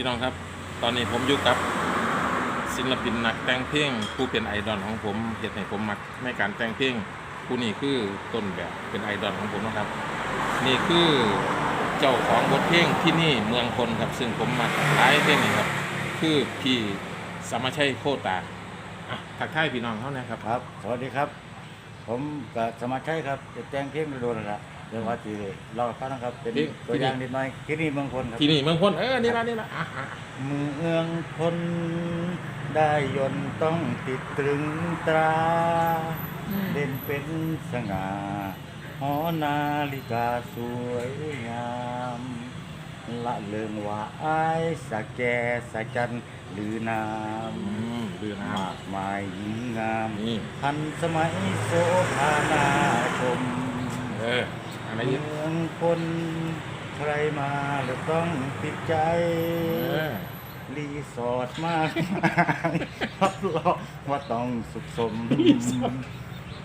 พี่น้องครับ ตอนนี้ผมอยู่กับศิลปินนักแต่งเพลงผู้เป็นไอดอลของผมเหตุให้ผมมักในการแต่งเพลงผู้นี้คือต้นแบบเป็นไอดอลของผมนะครับ นี่คือเจ้าของบทเพลงที่นี่เมืองคนครับ ซึ่งผมมักหลายเพลงนี่ครับ คือพี่สมชัยโคตาอะทักทายพี่น้องเขานะครับ ครับ สวัสดีครับ ผมกับสมาชัยครับจะแต่งเพลงโดนๆนั่นะ เดี๋ยวว่าจีเราฟังนะครับ เป็นเพลงตัวอย่างนิดหน่อยที่นี่เมืองคนครับที่นี่เมืองคนเออนี่ละนี่ละอะอะเมืองคนได้ยนต์ต้องติดตรึงตราเด่นเป็นสง่าหอนาฬิกาสวยงามละเลิงว่าอายสะแกสะจันหรือนาอืมมดือน้มากมายหญิงงามำนี่ทันสมัยโสภานาชมเอออะไรอีกเมืองคนใครมาแล้วต้องติดใจเออรีสอร์ทมากมายรับรองว่าต้องสุขสม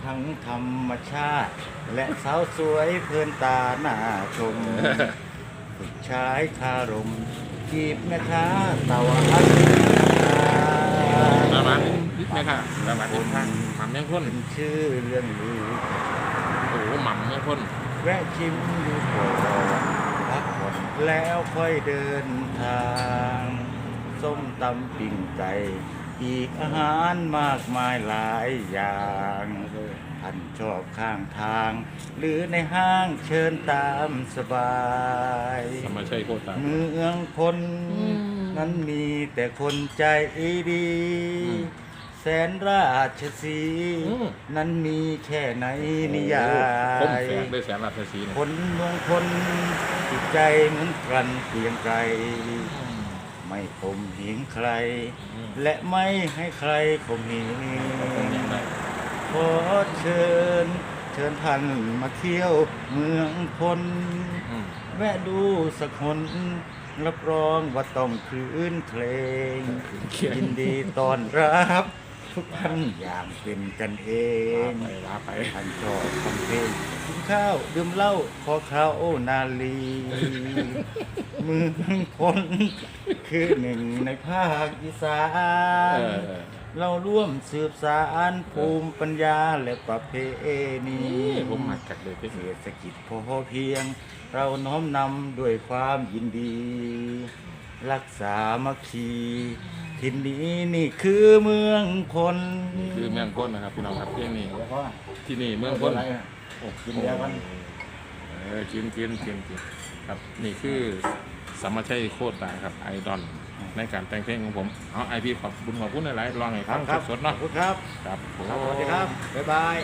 ทั้งธรรมชาติ และสาวสวยเพลินตาหน้าชมผู้ชายคารมจีบแม่ค้าตะวันมามานิดไหมค่ะมามาดิข้างหม่ำแมงพ่นเป็นชื่อเรื่องลือ โอ้โหหม่ำแมงพ่น แวะชิมดูก่อนพักผ่อนแล้วค่อยเดินทาง ส้มตำปิ่งไก่อีกอาหารมากมายหลายอย่างท่านชอบข้างทาง หรือในห้างเชิญตามสบายสมาชัยโคตรตาเมืองคนอืมนั้นมีแต่คนใจดีอืมแสนราชสีอืม นั้นมีแค่ไหนนิยาคมย แสงด้วยแสงราชสีห์เนี่ยคนเมืองคนจิตใจเหมือนกันเพียงไกล ไม่ข่มเหงใครอืมและไม่ให้ใครข่มเหงคงยังได้ขอเชิญ เชิญท่านมาเที่ยวเมืองคน อืมแวะดูสักคนรับรองว่าต้องคืนเพลงยินดีต้อนรับ ทุกท่านอย่างเป็นกันเอลางไปลาไปท่านชอบฟังเพลงกินข้าวดื่มเหล้าขอข้าวนาลีเมืองคนคือหนึ่งในภาคอีสาเอนอเออเราร่วมสืบสารภูมิปัญญาและประเพณีนี่ผมหมักกัดเลยที่เศรษฐกิจพอเพียง เราน้อมนำด้วยความยินดี รักษามัคคี ทินนี้นี่คือเมืองคนนี่คือเมืองพ้นนะครับพี่น้องครับที่นี่แล้วก็ที่นี่เมืองพ้นอะไรอะโอ้กินเบียร์กันเออกินกินกินกินครับนี่คือสมมาชัยโคตรตาครับไอดอลในการแต่งเพลงของผมเอาไอพี่ขอบคุณขอบคุณหลายๆลองให้ครัฟับงครับสดๆขอเนาะบคุณครับครับผมครับสวัสดีครับ บ๊ายบาย